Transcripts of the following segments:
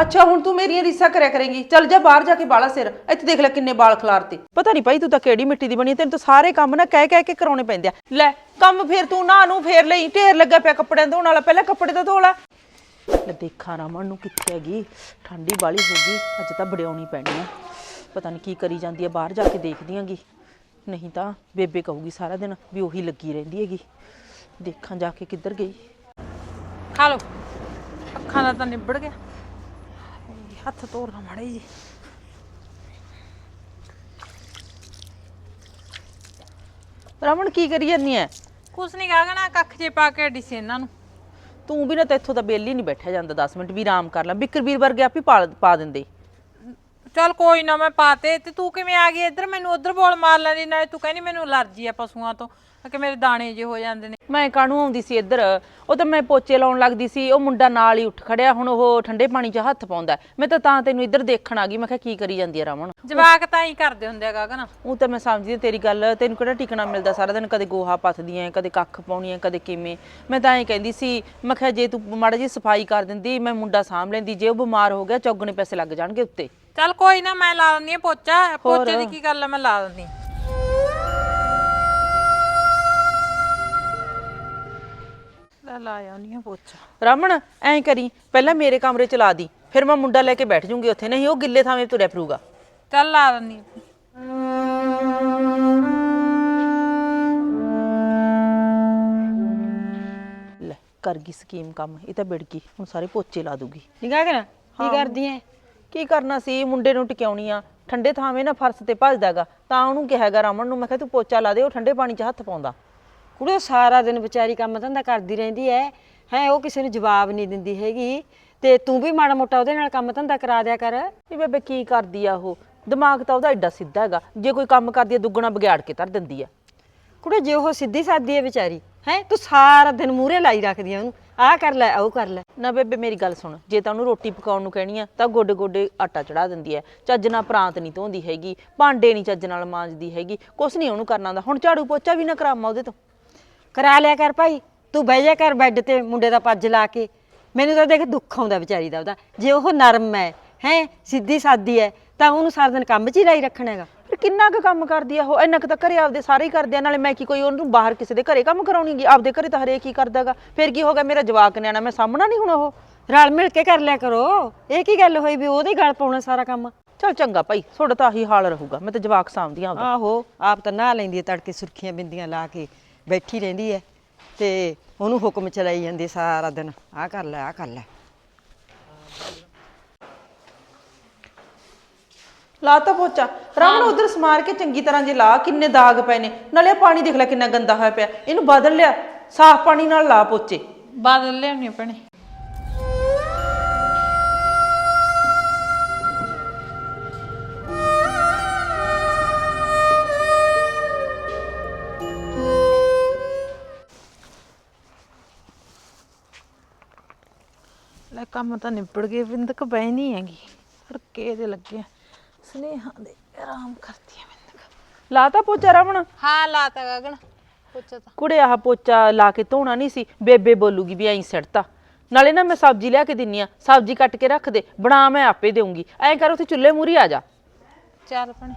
ਅੱਛਾ ਹੁਣ ਤੂੰ ਮੇਰੀਆਂ ਰੀਸਾਂ ਕਰਿਆ ਕਰੇਂਗੀ। ਚੱਲ ਜਾ ਬਾਹਰ ਜਾ ਕੇ ਬਾਲਾ ਸਿਰ। ਇੱਥੇ ਦੇਖ ਲੈ ਕਿੰਨੇ ਵਾਲ ਖਲਾਰਤੇ। ਪਤਾ ਨਹੀਂ ਭਾਈ ਤੂੰ ਤਾਂ ਕਿਹੜੀ ਮਿੱਟੀ ਦੀ ਬਣੀ ਹੈ, ਤੈਨੂੰ ਤਾਂ ਸਾਰੇ ਕੰਮ ਨਾ ਕਹਿ ਕਹਿ ਕੇ ਕਰਾਉਣੇ ਪੈਂਦੇ ਆ। ਲੈ ਕੰਮ ਫੇਰ ਤੂੰ ਨਾ ਨੂੰ ਫੇਰ ਲਈ। ਢੇਰ ਲੱਗਾ ਪਿਆ ਕੱਪੜਿਆਂ ਧੋਣ ਵਾਲਾ। ਪਹਿਲਾਂ ਕੱਪੜੇ ਤਾਂ ਧੋ ਲੈ। ਲੈ ਦੇਖਾਂ ਰਮਨ ਨੂੰ ਕਿੱਥੇ ਹੈਗੀ। ਠੰਡੀ ਬਾਲੀ ਹੋ ਗਈ। ਅੱਜ ਤਾਂ ਬੜਿਆਉਣੀ ਪੈਣੀ ਆ। ਪਤਾ ਨਹੀਂ ਕੀ ਕਰੀ ਜਾਂਦੀ ਆ ਬਾਹਰ ਜਾ ਕੇ ਦੇਖਦੀ ਆਂਗੀ। ਨਹੀਂ ਤਾਂ ਬੇਬੇ ਕਹੂਗੀ ਸਾਰਾ ਦਿਨ ਵੀ ਉਹੀ ਲੱਗੀ ਰਹਿੰਦੀ ਹੈਗੀ। ਦੇਖਾਂ ਜਾ ਕੇ ਕਿੱਧਰ ਗਈ। ਖਾ ਲਓ। ਅੱਖਾਂ ਦਾ ਤਾਂ ਨਿਬੜ ਗਿਆ। ਹੱਥ ਧੋਣਾ ਮਾੜੇ ਜੀ। ਰਮਨ ਕੀ ਕਰੀ ਜਾਂਦੀ ਐ? ਕੁਛ ਨਹੀਂ ਗਾਗਣਾ ਕੱਖ ਜੇ ਪਾ ਕੇ ਡਿਸੇ ਇਹਨਾਂ ਨੂੰ। ਤੂੰ ਵੀ ਨਾ ਤਾਂ ਇੱਥੋਂ ਤਾਂ ਬੇਲੀ ਨਹੀਂ ਬੈਠਿਆ ਜਾਂਦਾ 10 ਮਿੰਟ ਵੀ ਆਰਾਮ ਕਰ ਲੈ। ਬਿੱਕਰ ਵੀਰ ਵਰਗੇ ਆਪੇ ਪਾ ਪਾ ਦਿੰਦੇ। ਚਲ ਕੋਈ ਨਾ ਮੈਂ ਪਾਤੇ ਤੇ ਤੂੰ ਕਿਵੇਂ ਆ ਗਈ ਇੱਧਰ? ਮੈਨੂੰ ਉਧਰ ਬੋਲ ਮਾਰ ਲੈਂਦੀ ਨਾਲੇ ਤੂੰ ਕਹਿੰਦੀ ਮੈਨੂੰ ਅਲਰਜੀ ਆ ਪਸ਼ੂਆਂ ਤੋਂ। ਕਿ ਮੇਰੇ ਦਾਣੇ ਜੇ ਹੋ ਜਾਂਦੇ ਨੇ। ਮੈਂ ਕਾਹਨੂੰ ਆਉਂਦੀ ਸੀ ਇੱਧਰ? ਉਹ ਤਾਂ ਮੈਂ ਪੋਚੇ ਲਾਉਣ ਲੱਗਦੀ ਸੀ ਉਹ ਮੁੰਡਾ ਨਾਲ ਹੀ ਉੱਠ ਖੜਿਆ ਹੁਣ ਉਹ ਠੰਡੇ ਪਾਣੀ 'ਚ ਹੱਥ ਪਾਉਂਦਾ। ਮੈਂ ਤਾਂ ਤਾਂ ਤੈਨੂੰ ਇੱਧਰ ਦੇਖਣ ਆ ਗਈ ਮੈਂ ਕਿਹਾ ਕੀ ਕਰੀ ਜਾਂਦੀ ਆ ਰਮਨ ਜਵਾਕ ਤਾਂ ਹੀ ਕਰਦੇ ਹੁੰਦੇ ਆ ਗਾਗਣਾ ਉਹ ਤਾਂ ਮੈਂ ਸਮਝਦੀ ਹਾਂ ਤੇਰੀ ਗੱਲ ਤੈਨੂੰ ਕਿਹੜਾ ਟਿਕਣਾ ਮਿਲਦਾ ਸਾਰਾ ਦਿਨ? ਕਦੇ ਗੋਹਾ ਪੱਥਦੀਆਂ ਕਦੇ ਕੱਖ ਪਾਉਣੀਆਂ ਕਦੇ ਕਿਵੇਂ। ਮੈਂ ਤਾਂ ਐਂ ਕਹਿੰਦੀ ਸੀ ਮੈਂ ਕਿਹਾ ਜੇ ਤੂੰ ਮਾੜਾ ਜੀ ਸਫ਼ਾਈ ਕਰ ਦਿੰਦੀ ਮੈਂ ਮੁੰਡਾ ਸਾਂਭ ਲੈਂਦੀ ਜੇ ਉਹ ਬਿਮਾਰ ਹੋ ਗਿਆ ਚੌਗਣੇ ਪੈਸੇ ਲੱਗ ਜਾਣਗੇ ਉੱਤੇ। ਚਲ ਕੋਈ ਨਾ ਮੈਂ ਲਾ ਦਿੰਦੀ ਆ ਪੋਚਾ। ਪੋਚੇ ਦੀ ਕੀ ਗੱਲ ਆ ਮੈਂ ਲਾ ਦਿੰਦੀ। ਲੈ ਲਾ ਆਉਣੀ ਆ ਪੋਚਾ। ਰਮਨ ਐਂ ਕਰੀ ਪਹਿਲਾਂ ਮੇਰੇ ਕਮਰੇ ਚ ਲਾ ਦੀ ਫਿਰ ਮੈਂ ਮੁੰਡਾ ਲੈ ਕੇ ਬੈਠ ਜੂੰਗੀ ਉੱਥੇ ਨਹੀਂ ਉਹ ਗਿੱਲੇ ਥਾਵੇਂ ਤੁਰਿਆ ਫਿਰੂਗਾ। ਚੱਲ ਲਾ ਦਿੰਦੀ ਆਂ। ਲੈ ਕਰ ਗਈ ਸਕੀਮ ਕੰਮ ਇਹ ਤਾਂ ਵਿੜ ਗਈ ਹੁਣ ਸਾਰੇ ਪੋਚੇ ਲਾ ਦੂਗੀ। ਨਿਗਾਹ ਕਰ ਕੀ ਕਰਦੀ ਐ? ਕੀ ਕਰਨਾ ਸੀ? ਮੁੰਡੇ ਨੂੰ ਟਿਕਾਉਣੀ ਆ। ਠੰਡੇ ਥਾਵੇਂ ਨਾ ਫਰਸ਼ ਤੇ ਭੱਜਦਾਗਾ ਤਾਂ ਉਹਨੂੰ ਕਿਹਾਗਾ ਰਮਨ ਨੂੰ ਮੈਂ ਕਿਹਾ ਤੂੰ ਪੋਚਾ ਲਾ ਦੇ ਉਹ ਠੰਡੇ ਪਾਣੀ 'ਚ ਹੱਥ ਪਾਉਂਦਾ। ਕੁੜੇ ਉਹ ਸਾਰਾ ਦਿਨ ਵਿਚਾਰੀ ਕੰਮ ਧੰਦਾ ਕਰਦੀ ਰਹਿੰਦੀ ਐ। ਹੈ ਉਹ ਕਿਸੇ ਨੂੰ ਜਵਾਬ ਨਹੀਂ ਦਿੰਦੀ ਹੈਗੀ। ਤੇ ਤੂੰ ਵੀ ਮਾੜਾ ਮੋਟਾ ਉਹਦੇ ਨਾਲ ਕੰਮ ਧੰਦਾ ਕਰਾ ਦਿਆ ਕਰ। ਇਹ ਬੇਬੇ ਕੀ ਕਰਦੀ ਆ ਉਹ? ਦਿਮਾਗ ਤਾਂ ਉਹਦਾ ਐਡਾ ਸਿੱਧਾ ਹੈਗਾ। ਜੇ ਕੋਈ ਕੰਮ ਕਰਦੀ ਆ ਦੁੱਗਣਾ ਵਿਗਾੜ ਕੇ ਧਰ ਦਿੰਦੀ ਆ ਕੁੜੇ ਜੇ ਉਹ ਸਿੱਧੀ ਸਾਦੀ ਐ ਵਿਚਾਰੀ ਹੈ ਤੂੰ ਸਾਰਾ ਦਿਨ ਮੂਹਰੇ ਲਾਈ ਰੱਖਦੀ ਐ ਉਹਨੂੰ। ਆਹ ਕਰ ਲੈ ਉਹ ਕਰ ਲੈ। ਨਾ ਬੇਬੇ, ਮੇਰੀ ਗੱਲ ਸੁਣ। ਜੇ ਤਾਂ ਉਹਨੂੰ ਰੋਟੀ ਪਕਾਉਣ ਨੂੰ ਕਹਿਣੀ ਆ, ਤਾਂ ਗੋਡੇ ਗੋਡੇ ਆਟਾ ਚੜਾ ਦਿੰਦੀ ਐ। ਚੱਜ ਨਾਲ ਪ੍ਰਾਂਤ ਨਹੀਂ ਧੋਂਦੀ ਹੈਗੀ, ਭਾਂਡੇ ਨਹੀਂ ਚੱਜ ਨਾਲ ਮਾਂਜਦੀ ਹੈਗੀ, ਕੁਛ ਨਹੀਂ ਉਹਨੂੰ ਕਰਨਾ ਆਉਂਦਾ। ਹੁਣ ਝਾੜੂ ਪੋਚਾ ਵੀ ਨਾ ਕਰਾਵਾਂ ਉਹਦੇ ਤੋਂ। ਕਰਾ ਲਿਆ ਕਰ ਭਾਈ। ਤੂੰ ਬਹਿ ਜਾ ਕਰ ਬੈੱਡ ਤੇ ਮੁੰਡੇ ਦਾ ਪੱਜ ਲਾ ਕੇ। ਮੈਨੂੰ ਤਾਂ ਦੇਖ ਦੁੱਖ ਆਉਂਦਾ ਵਿਚਾਰੀ ਦਾ ਉਹਦਾ। ਜੇ ਉਹ ਨਰਮ ਹੈ ਹੈ, ਸਿੱਧੀ ਸਾਦੀ ਹੈ ਤਾਂ ਉਹਨੂੰ ਸਾਰਾ ਦਿਨ ਕੰਮ 'ਚ ਹੀ ਲਾਈ ਰੱਖਣਾ ਹੈਗਾ। ਕਿੰਨਾ ਕੁ ਕੰਮ ਕਰਦੀ ਆ ਉਹ? ਇੰਨਾ ਕੁ ਤਾਂ ਘਰੇ ਆਪਦੇ ਸਾਰੇ ਹੀ ਕਰਦੇ ਆ ਨਾਲੇ ਮੈਂ ਕੀ ਕੋਈ ਉਹਨੂੰ ਬਾਹਰ ਕਿਸੇ ਦੇ ਘਰੇ ਕੰਮ ਕਰਾਉਣੀਗੀ ਆਪਦੇ ਘਰੇ ਤਾਂ ਹਰੇਕ ਹੀ ਕਰਦਾਗਾ ਫਿਰ ਕੀ ਹੋ ਗਿਆ? ਮੇਰਾ ਜਵਾਕ ਨਿਆਣਾ ਮੈਂ ਸਾਹਮਣਾ ਨਹੀਂ ਹੁਣ ਉਹ? ਰਲ ਮਿਲ ਕੇ ਕਰ ਲਿਆ ਕਰੋ। ਇਹ ਕੀ ਗੱਲ ਹੋਈ ਵੀ ਉਹਦੇ ਗਲ ਪਾਉਣਾ ਸਾਰਾ ਕੰਮ? ਚਲ ਚੰਗਾ ਭਾਈ ਤੁਹਾਡਾ ਤਾਂ ਆਹੀ ਹਾਲ ਰਹੂਗਾ। ਮੈਂ ਤਾਂ ਜਵਾਕ ਸਾਂਭਦੀ ਆਂ ਆਹੋ ਆਪ ਤਾਂ ਨਹਾ ਲੈਂਦੀ ਐ ਤੜਕੇ ਸੁਰਖੀਆਂ ਬਿੰਦੀਆਂ ਲਾ ਕੇ ਬੈਠੀ ਰਹਿੰਦੀ ਐ ਤੇ ਉਹਨੂੰ ਹੁਕਮ ਚਲਾਈ ਜਾਂਦੀ ਸਾਰਾ ਦਿਨ। ਆਹ ਕਰ ਲੈ ਆਹ ਕਰ ਲੈ। ਲਾ ਤਾਂ ਪੋਚਾ। ਰਾਮ ਨੂੰ ਉਧਰ ਸਮਾਰ ਕੇ ਚੰਗੀ ਤਰ੍ਹਾਂ ਜੇ ਲਾ ਕਿੰਨੇ ਦਾਗ ਪਏ ਨੇ। ਨਾਲੇ ਆਹ ਪਾਣੀ ਦੇਖ ਲੈ ਕਿੰਨਾ ਗੰਦਾ ਹੋਇਆ ਪਿਆ। ਇਹਨੂੰ ਬਦਲ ਲਿਆ ਸਾਫ਼ ਪਾਣੀ ਨਾਲ ਲਾ ਪੋਚੇ। ਬਾਦਲ ਲਿਆਉਣੀ ਭੈਣੇ। ਲੈ ਕੰਮ ਤਾਂ ਨਿਬੜ ਗਏ ਬਿੰਦਕ ਬੈ ਨਹੀਂ ਹੈਗੀ। ਹੜਕੇ ਦੇ ਲੱਗੇ ਆ। ਸਨੇਹਾ ਦੇ ਆਰਾਮ ਕਰਦੀ ਆ ਬਿੰਦਕ ਲਾ ਤਾਂ ਪੋਚਾ ਰਾਵਣ ਹਾਂ ਲਾਤਾ ਗਗਨ। ਤਾਂ। ਕੁੜੇ ਆਹ ਪੋਚਾ ਲਾ ਕੇ ਧੋਣਾ ਨਹੀਂ ਸੀ। ਬੇਬੇ ਬੋਲੂਗੀ ਵੀ ਐਂ ਸਿੱਟਤਾ ਨਾਲੇ ਨਾ ਮੈਂ ਸਬਜ਼ੀ ਲਿਆ ਕੇ ਦਿੰਨੀ ਆ। ਸਬਜ਼ੀ ਕੱਟ ਕੇ ਰੱਖ ਦੇ। ਬਣਾ ਮੈਂ ਆਪੇ ਦੇਉਂਗੀ ਐਂ ਕਰ ਉੱਥੇ ਚੁੱਲ੍ਹੇ ਮੂਰੀ ਆ ਜਾ। ਚੱਲ ਭੈਣੇ।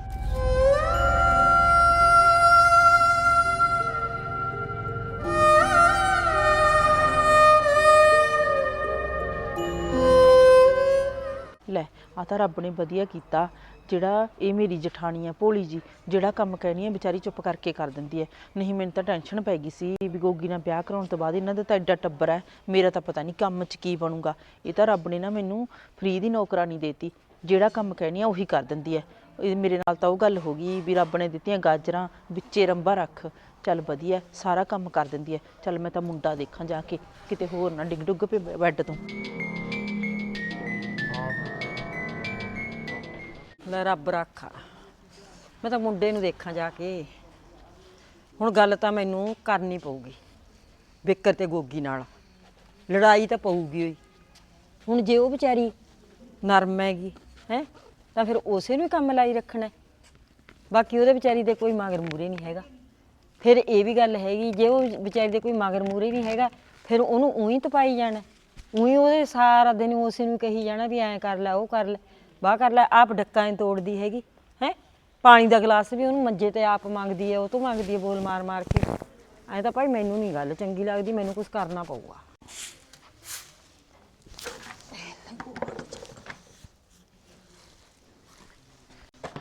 ਲੈ ਆ ਤਾਂ ਰੱਬ ਨੇ ਵਧੀਆ ਕੀਤਾ। ਜਿਹੜਾ ਇਹ ਮੇਰੀ ਜਠਾਣੀ ਆ, ਭੋਲੀ ਜੀ, ਜਿਹੜਾ ਕੰਮ ਕਹਿਣੀ ਆ, ਵਿਚਾਰੀ ਚੁੱਪ ਕਰਕੇ ਕਰ ਦਿੰਦੀ ਹੈ ਨਹੀਂ, ਮੈਨੂੰ ਤਾਂ ਟੈਨਸ਼ਨ ਪੈ ਗਈ ਸੀ ਵੀ ਗੋਗੀ ਨਾਲ ਵਿਆਹ ਕਰਾਉਣ ਤੋਂ ਬਾਅਦ ਇਹਨਾਂ ਦਾ ਤਾਂ ਐਡਾ ਟੱਬਰ ਹੈ ਮੇਰਾ ਤਾਂ ਪਤਾ ਨਹੀਂ ਕੰਮ 'ਚ ਕੀ ਬਣੂਗਾ। ਇਹ ਤਾਂ ਰੱਬ ਨੇ ਨਾ ਮੈਨੂੰ ਫ੍ਰੀ ਦੀ ਨੌਕਰਾਨੀ ਦੇਤੀ, ਜਿਹੜਾ ਕੰਮ ਕਹਿਣੀ ਆ ਉਹੀ ਕਰ ਦਿੰਦੀ ਹੈ ਇਹ ਮੇਰੇ ਨਾਲ ਤਾਂ ਉਹ ਗੱਲ ਹੋ ਗਈ ਵੀ ਰੱਬ ਨੇ ਦਿੱਤੀਆਂ ਗਾਜਰਾਂ, ਵਿੱਚੇ ਰੰਬਾ ਰੱਖ, ਚੱਲ ਵਧੀਆ, ਸਾਰਾ ਕੰਮ ਕਰ ਦਿੰਦੀ ਹੈ ਚੱਲ ਮੈਂ ਤਾਂ ਮੁੰਡਾ ਦੇਖਾਂ ਜਾ ਕੇ, ਕਿਤੇ ਹੋਰ ਨਾ ਡਿੱਗ ਡੁੱਗ ਪਏ ਬੈੱਡ ਤੋਂ। ਲੈ ਰੱਬ ਰਾਖਾ ਮੈਂ ਤਾਂ ਮੁੰਡੇ ਨੂੰ ਦੇਖਾਂ ਜਾ ਕੇ। ਹੁਣ ਗੱਲ ਤਾਂ ਮੈਨੂੰ ਕਰਨੀ ਪਊਗੀ ਬਿੱਕਰ ਤੇ ਗੋਗੀ ਨਾਲ। ਲੜਾਈ ਤਾਂ ਪਊਗੀ ਹੋਈ ਹੁਣ ਜੇ ਉਹ ਵਿਚਾਰੀ ਨਰਮ ਹੈਗੀ, ਹੈ, ਤਾਂ ਫਿਰ ਉਸੇ ਨੂੰ ਹੀ ਕੰਮ ਲਾਈ ਰੱਖਣਾ। ਬਾਕੀ ਉਹਦੇ ਵਿਚਾਰੀ ਦੇ ਕੋਈ ਮਗਰ ਮੂਰੇ ਨਹੀਂ ਹੈਗਾ। ਫਿਰ ਇਹ ਵੀ ਗੱਲ ਹੈਗੀ, ਜੇ ਉਹ ਵਿਚਾਰੀ ਦੇ ਕੋਈ ਮਗਰ ਮੂਰੇ ਨਹੀਂ ਹੈਗਾ, ਫਿਰ ਉਹਨੂੰ ਉਹੀ ਤਪਾਈ ਜਾਣਾ। ਉਹੀ ਉਹਦੇ ਸਾਰਾ ਦਿਨ ਉਸੇ ਨੂੰ ਕਹੀ ਜਾਣਾ ਵੀ ਐਂ ਕਰ ਲੈ, ਉਹ ਕਰ ਲੈ। ਵਾਹ ਕਰ ਲੈ, ਆਪ ਡੱਕਾ ਨਹੀਂ ਤੋੜਦੀ ਹੈਗੀ, ਹੈ? ਪਾਣੀ ਦਾ ਗਲਾਸ ਵੀ ਉਹਨੂੰ ਮੰਜੇ ਤੇ ਆਪ ਮੰਗਦੀ ਹੈ, ਉਹ ਤੋਂ ਮੰਗਦੀ ਹੈ ਬੋਲ ਮਾਰ ਮਾਰ ਕੇ। ਐਂ ਤਾਂ ਭਾਈ ਮੈਨੂੰ ਨਹੀਂ ਗੱਲ ਚੰਗੀ ਲੱਗਦੀ, ਮੈਨੂੰ ਕੁਝ ਕਰਨਾ ਪਊਗਾ।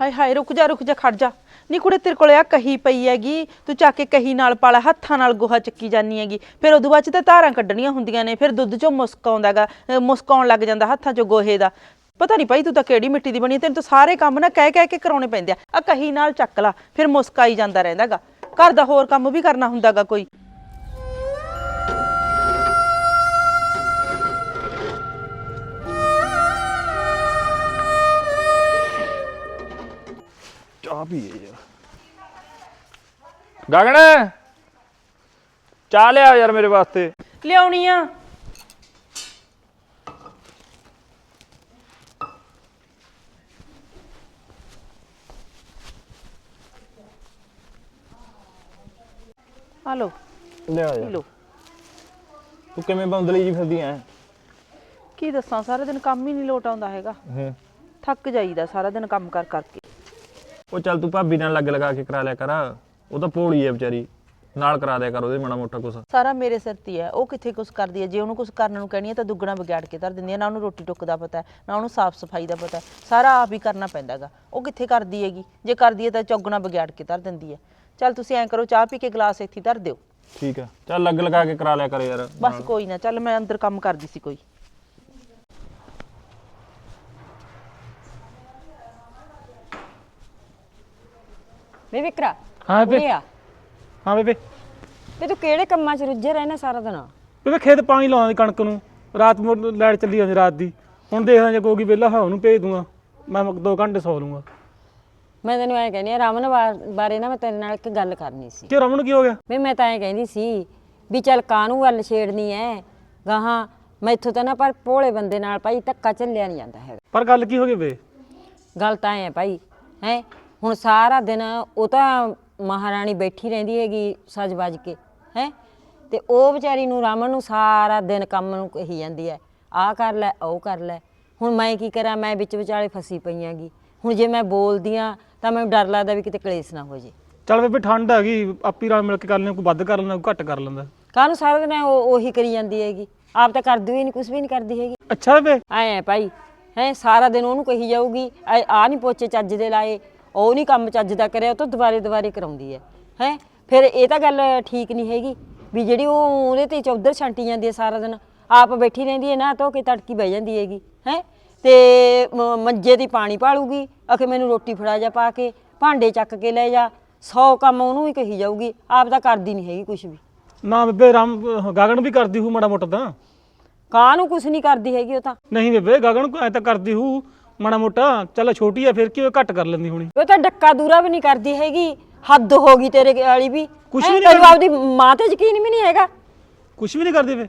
ਹਾਏ ਹਾਏ, ਰੁਕ ਜਾ ਰੁਕ ਜਾ, ਖੜ ਜਾ। ਨੀ ਕੁੜੇ, ਤੇਰੇ ਕੋਲੇ ਆ ਕਹੀ ਪਈ ਹੈਗੀ, ਤੂੰ ਚੱਕ ਕੇ ਕਹੀ ਨਾਲ ਪਾਲਾ ਹੱਥਾਂ ਨਾਲ ਗੋਹਾ ਚੱਕੀ ਜਾਨੀ ਹੈਗੀ। ਫਿਰ ਉਦੋਂ ਬਾਅਦ ਚ ਤਾਂ ਧਾਰਾਂ ਕੱਢਣੀਆਂ ਹੁੰਦੀਆਂ ਨੇ, ਫਿਰ ਦੁੱਧ ਚੋਂ ਮੁਸਕ ਆਉਂਦਾਗਾ ਮੁਸਕ ਆਉਣ ਲੱਗ ਜਾਂਦਾ ਹੱਥਾਂ ਚੋਂ ਗੋਹੇ ਦਾ। ਪਤਾ ਨਹੀਂ ਭਾਈ ਤੂੰ ਤਾਂ ਕਿਹੜੀ ਮਿੱਟੀ ਦੀ ਬਣੀ ਹੈ, ਤੈਨੂੰ ਤਾਂ ਸਾਰੇ ਕੰਮ ਨਾ ਕਹਿ ਕਹਿ ਕੇ ਕਰਾਉਣੇ ਪੈਂਦੇ ਆ। ਆ ਕਹੀ ਨਾਲ ਚੱਕ ਲਾ ਫਿਰ ਮੁਸਕ ਆਈ ਜਾਂਦਾ ਰਹਿੰਦਾਗਾ। ਘਰ ਦਾ ਹੋਰ ਕੰਮ ਵੀ ਕਰਨਾ ਹੁੰਦਾਗਾ ਕੋਈ। ਚਾਹ ਪੀਏ ਯਾਰ। ਗਗਨ ਚਾਹ ਲਿਆ ਯਾਰ ਮੇਰੇ ਵਾਸਤੇ। ਲਿਆਉਣੀ ਆ। ਹਲੋ ਲਿਆ ਪੀ ਯਾਰ ਤੂੰ ਕਿਵੇਂ ਬੰਦਲੀ ਜੀ ਫਿਰਦੀ ਐ? ਕੀ ਦੱਸਾਂ ਸਾਰਾ ਦਿਨ ਕੰਮ ਹੀ ਨਹੀਂ ਲੋਟ ਆਉਂਦਾ ਹੈਗਾ। ਹੂੰ। ਥੱਕ ਜਾਈਦਾ ਸਾਰਾ ਦਿਨ ਕੰਮ ਕਰ ਕਰਕੇ। ਉਹ ਚੱਲ ਤੂੰ ਭਾਬੀ ਨਾਲ ਲੱਗ ਲਗਾ ਕੇ ਕਰਾ ਲਿਆ ਕਰ। ਉਹ ਤਾਂ ਭੋਲੀ ਐ ਵਿਚਾਰੀ। ਨਾਲ ਕਰਾ ਦਿਆ ਕਰ ਉਹਦੇ ਮਾੜਾ ਮੋਟਾ ਕੁਛ। ਸਾਰਾ ਮੇਰੇ ਸਿਰ ਤੇ ਹੈ ਉਹ ਕਿੱਥੇ ਕੁਛ ਕਰਦੀ ਹੈ ਜੇ ਉਹਨੂੰ ਕੁਛ ਕਰਨ ਨੂੰ ਕਹਿਣੀ ਹੈ ਤਾਂ ਦੁੱਗਣਾ ਵਿਗਾੜ ਕੇ ਧਰ ਦਿੰਦੀ ਹੈ ਨਾ ਉਹਨੂੰ ਰੋਟੀ ਟੁੱਕ ਦਾ ਪਤਾ ਹੈ ਨਾ ਉਹਨੂੰ ਸਾਫ਼ ਸਫ਼ਾਈ ਦਾ ਪਤਾ ਹੈ ਸਾਰਾ ਆਪ ਹੀ ਕਰਨਾ ਪੈਂਦਾਗਾ। ਉਹ ਕਿੱਥੇ ਕਰਦੀ ਹੈਗੀ? ਜੇ ਕਰਦੀ ਹੈ ਤਾਂ ਚੌਗਣਾ ਵਿਗਾੜ ਕੇ ਧਰ ਦਿੰਦੀ ਹੈ ਚੱਲ ਤੁਸੀਂ ਐਂ ਕਰੋ ਚਾਹ ਪੀ ਕੇ ਗਲਾਸ ਇੱਥੇ ਹੀ ਧਰ ਦਿਓ। ਠੀਕ ਐ ਚੱਲ ਲੱਗ ਲਗਾ ਕੇ ਕਰਾ ਲਿਆ ਕਰ ਯਾਰ। ਬਸ ਕੋਈ ਨਾ ਚੱਲ ਮੈਂ ਅੰਦਰ ਕੰਮ ਕਰਦੀ ਸੀ ਕੋਈ। ਵੇ ਵਿਕਰਾ ਹਾਂ ਬੇ ਉਰੇ ਆ। ਹਾਂ ਬੇਬੇ। ਤੇ ਤੂੰ ਕਿਹੜੇ ਕੰਮਾਂ 'ਚ ਰੁੱਝੇ ਰਹਿਣਾ ਸਾਰਾ ਦਿਨ? ਬੇਬੇ ਖੇਤ ਪਾਣੀ ਲਾਉਣਾ ਦੀ ਕਣਕ ਨੂੰ। ਰਾਤ ਨੂੰ ਲਾਈਟ ਚੱਲੀ ਜਾਂਦੀ ਰਾਤ ਦੀ। ਹੁਣ ਦੇਖਦਾ ਜੇ ਕੋਈ ਵਿਹਲਾ ਹੋਇਆ ਉਹਨੂੰ ਭੇਜ ਦੂੰਗਾ। ਮੈਂ 2 ਘੰਟੇ ਸੌ ਲੂੰਗਾ ਮੈਂ ਤੈਨੂੰ ਐਂ ਕਹਿੰਦੀ ਆ ਰਮਨ ਬਾ- ਬਾਰੇ ਨਾ ਮੈਂ ਤੇਰੇ ਨਾਲ ਇੱਕ ਗੱਲ ਕਰਨੀ ਸੀ। ਕਿ ਰਮਨ ਕੀ ਹੋ ਗਿਆ? ਵੀ ਮੈਂ ਤਾਂ ਐਂ ਕਹਿੰਦੀ ਸੀ ਵੀ ਚੱਲ ਕਾਹਨੂੰ ਗੱਲ ਛੇੜਨੀ ਐ? ਗਾਹਾਂ ਮੈਥੋਂ ਤਾਂ ਨਾ ਪਰ ਭੋਲੇ ਬੰਦੇ ਨਾਲ ਭਾਈ ਧੱਕਾ ਚੱਲਿਆ ਨਹੀਂ ਜਾਂਦਾ ਹੈਗਾ। ਪਰ ਗੱਲ ਕੀ ਹੋ ਗਈ ਬੇ ਗੱਲ ਤਾਂ ਐ ਭਾਈ ਹੈ? ਹੁਣ ਸਾਰਾ ਦਿਨ ਉਹ ਤਾਂ ਮਹਾਰਾਣੀ ਬੈਠੀ ਰਹਿੰਦੀ ਹੈਗੀ ਸਜ ਵੱਜ ਕੇ ਹੈ? ਤੇ ਉਹ ਵਿਚਾਰੀ ਨੂੰ ਰਾਮਨ ਨੂੰ ਸਾਰਾ ਦਿਨ ਕੰਮ ਨੂੰ ਕਹੀ ਜਾਂਦੀ ਐ ਆਹ ਕਰ ਲੈ ਉਹ ਕਰ ਲੈ। ਹੁਣ ਮੈਂ ਕੀ ਕਰਾਂ? ਮੈਂ ਵਿੱਚ ਵਿਚਾਲੇ ਫਸੀ ਪਈਆਂਗੀ ਹੁਣ ਜੇ ਮੈਂ ਬੋਲਦੀ ਆ ਤਾਂ ਮੈਨੂੰ ਡਰ ਲੱਗਦਾ ਵੀ ਕਿਤੇ ਕਲੇਸ਼ ਨਾ ਹੋ ਜੇ। ਚੱਲ ਬੇਬੇ ਠੰਡ ਹੈਗੀ ਆਪੀ ਨਾਲ ਮਿਲ ਕੇ ਕਰ ਲੈਂਦੇ ਕੋਈ ਵੱਧ ਕਰ ਲੈਂਦਾ ਕੋਈ ਘੱਟ ਕਰ ਲੈਂਦਾ। ਕਾਹਨੂੰ ਸਾਰਾ ਦਿਨ ਉਹ ਉਹੀ ਕਰੀ ਜਾਂਦੀ ਹੈਗੀ। ਆਪ ਤਾਂ ਕਰਦੀ ਹੋਈ ਨਹੀਂ ਕੁਝ ਵੀ ਨਹੀਂ ਕਰਦੀ ਹੈਗੀ। ਅੱਛਾ ਬੇਬੇ? ਐ ਹੈ ਭਾਈ ਹੈ ਸਾਰਾ ਦਿਨ ਉਹਨੂੰ ਕਹੀ ਜਾਊਗੀ ਆ ਨਹੀਂ ਪੋਚੇ ਚੱਜ ਦੇ ਲਾਏ ਉਹ ਨਹੀਂ ਕੰਮ ਚੱਜ ਦਾ ਕਰਿਆ ਉਹ ਤਾਂ ਦੁਬਾਰੇ ਦੁਬਾਰੇ ਕਰਾਉਂਦੀ ਹੈ। ਹੈ ਫਿਰ ਇਹ ਤਾਂ ਗੱਲ ਠੀਕ ਨਹੀਂ ਹੈਗੀ ਵੀ ਜਿਹੜੀ ਉਹ ਉਹਦੇ ਤੇ ਚੌਧਰ ਛਾਂਟੀ ਜਾਂਦੀ ਹੈ ਸਾਰਾ ਦਿਨ ਆਪ ਬੈਠੀ ਰਹਿੰਦੀ ਹੈ ਨਾ ਧੋ ਕੇ ਤੜਕੀ ਬਹਿ ਜਾਂਦੀ ਹੈਗੀ। ਹੈ ਤੇ ਮ- ਮੰਜੇ ਦੀ ਪਾਣੀ ਪਾਲੂਗੀ ਅਖੇ ਮੈਨੂੰ ਰੋਟੀ ਫੜਾ ਜਾ ਪਾ ਕੇ ਭਾਂਡੇ ਚੱਕ ਕੇ ਲੈ ਜਾ। 100 ਕੰਮ ਉਹਨੂੰ ਹੀ ਕਹੀ ਜਾਊਗੀ ਆਪ ਤਾਂ ਕਰਦੀ ਨਹੀਂ ਹੈਗੀ ਕੁਝ ਵੀ। ਨਾ ਬੇਬੇ ਰਾਮ ਗਗਨ ਵੀ ਕਰਦੀ ਹੂ ਮਾੜਾ ਮੋਟਾ ਤਾਂ। ਕਾਂ ਨੂੰ ਕੁਝ ਨਹੀਂ ਕਰਦੀ ਹੈਗੀ ਉਹ ਤਾਂ। ਨਹੀਂ ਬੇਬੇ ਗਗਨ ਐ ਤਾਂ ਕਰਦੀ ਹੂ ਮਾੜਾ ਮੋਟਾ। ਚੱਲ ਛੋਟੀ ਆ ਫਿਰ ਕੀ ਹੋਇਆ, ਘੱਟ ਕਰ ਲੈਂਦੀ ਹੋਣੀ। ਉਹ ਤਾਂ ਡੱਕਾ ਦੂਰਾ ਵੀ ਨਹੀਂ ਕਰਦੀ ਹੈਗੀ। ਹੱਦ ਹੋ ਗਈ ਤੇਰੇ ਵਾਲੀ ਵੀ। ਕੁਛ ਹੈਂ? ਵੀ ਨਹੀਂ ਤੈਨੂੰ ਆਪਦੀ ਮਾਂ ਤੇ ਯਕੀਨ ਵੀ ਨਹੀਂ ਹੈਗਾ। ਕੁਝ ਵੀ ਨਹੀਂ ਕਰਦੀ ਬੇ।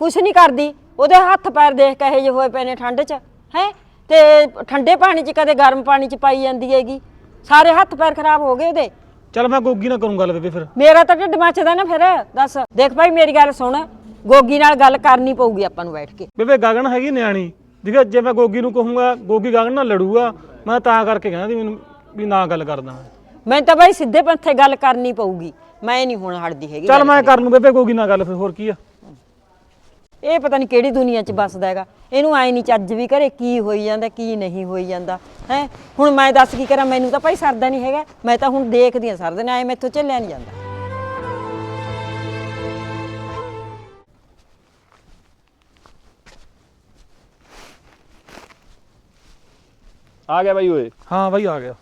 ਕੁਛ ਨਹੀਂ ਕਰਦੀ। ਉਹਦੇ ਹੱਥ ਪੈਰ ਦੇਖ ਕਹੇ ਜੇ ਹੋਏ ਪਏ ਨੇ ਠੰਡ 'ਚ। ਹੈ? ਤੇ ਠੰਡੇ ਪਾਣੀ 'ਚ ਕਦੇ ਗਰਮ ਪਾਣੀ 'ਚ ਪਾਈ ਜਾਂਦੀ ਹੈਗੀ। ਸਾਰੇ ਹੱਥ ਪੈਰ ਖਰਾਬ ਹੋ ਗਏ ਉਹਦੇ। ਚੱਲ ਮੈਂ ਗੋਗੀ ਨਾਲ ਕਰੂੰ ਗੱਲ ਬੇਬੇ ਫਿਰ। ਮੇਰਾ ਤਾਂ ਢਿੱਡ ਮੱਚਦਾ ਨਾ ਫਿਰ ਦੱਸ। ਦੇਖ ਭਾਈ ਮੇਰੀ ਗੱਲ ਸੁਣ। ਗੋਗੀ ਨਾਲ ਗੱਲ ਕਰਨੀ ਪਊਗੀ ਆਪਾਂ ਨੂੰ ਬੈਠ ਕੇ। ਬੇਬੇ ਗਗਨ ਹੈਗੀ ਨਿਆਣੀ। ਦੇਖਿਆ ਜੇ ਮੈਂ ਗੋਗੀ ਨੂੰ ਕਹੂੰਗਾ ਗੋਗੀ ਗਗਨ ਨਾਲ ਲੜੂਗਾ ਮੈਂ ਤਾਂ ਕਰਕੇ ਕਹਿੰਦਾ ਸੀ ਮੈਨੂੰ ਵੀ ਨਾ ਗੱਲ ਕਰਦਾ ਮੈਂ। ਤਾਂ ਭਾਈ ਸਿੱਧੇ ਪੰਥੇ ਗੱਲ ਕਰਨੀ ਪਊਗੀ। ਮੈਂ ਨਹੀਂ ਹੁਣ ਹਟਦੀ ਹੈਗੀ ਚੱਲ ਮੈਂ ਕਰ ਲੂੰ ਬੇਬੇ ਗੋਗੀ ਨਾਲ ਗੱਲ ਫਿਰ ਹੋਰ ਕੀ ਆ? ਇਹ ਪਤਾ ਨਹੀਂ ਕਿਹੜੀ ਦੁਨੀਆ 'ਚ ਵੱਸਦਾ ਹੈਗਾ। ਇਹਨੂੰ ਐ ਨਹੀਂ ਚੱਜ ਵੀ ਘਰੇ ਕੀ ਹੋਈ ਜਾਂਦਾ ਕੀ ਨਹੀਂ ਹੋਈ ਜਾਂਦਾ ਹੈ। ਹੁਣ ਮੈਂ ਦੱਸ ਕੀ ਕਰਾਂ ਮੈਨੂੰ ਤਾਂ ਭਾਈ ਸਰਦਾ ਨਹੀਂ ਹੈਗਾ। ਮੈਂ ਤਾਂ ਹੁਣ ਦੇਖਦੀ ਆ ਸਰਦੇ ਨੇ ਐ ਮੈਥੋਂ ਝੱਲਿਆ ਨਹੀਂ ਜਾਂਦਾ। ਆ ਗਿਆ ਬਾਈ ਓਏ। ਹਾਂ ਬਾਈ ਆ ਗਿਆ।